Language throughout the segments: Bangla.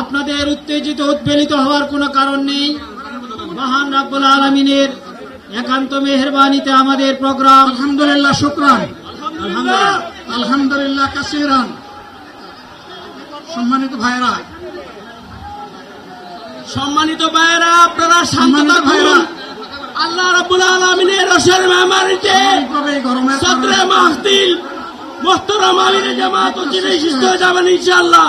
আপনাদের উত্তেজিত উদ্বেলিত হওয়ার কোনো কারণ নেই। মহান রাব্বুল আলমিনের একান্ত মেহরবানিতে আমাদের প্রোগ্রাম। আলহামদুলিল্লাহ শুক্রান। আলহামদুলিল্লাহ। কাসিরান। সম্মানিত ভাইরা সম্মানিত ভাইরা আপনারা সম্মানিত ভাইরা। আল্লাহ রাব্বুল আলমিনের রসের মেহমানিতে সদরে মাহদিল মোহতরম আমিরে জামাত ও জিনে সুস্থ হয়ে যাবেন ইনশাআল্লাহ।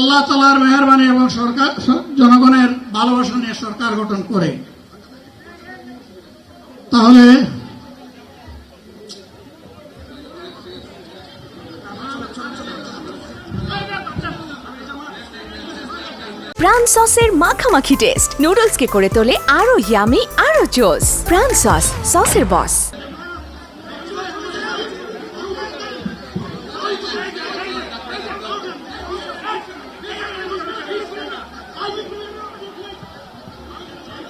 আল্লাহ তালার মেহরবানি এবং সরকার জনগণের ভালোবাসা নিয়ে সরকার গঠন করে। তাহলে, প্রাণ সসের মাখামাখি টেস্ট। নুডলসকে করে তোলে আরও ইয়ামি আরও জোস প্রাণ সস, সসের বস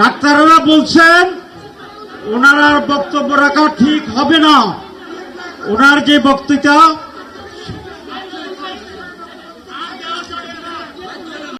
ডাক্তাররা বলছেন ওনার বক্তব্য রাখা ঠিক হবে না। ওনার যে বক্তৃতা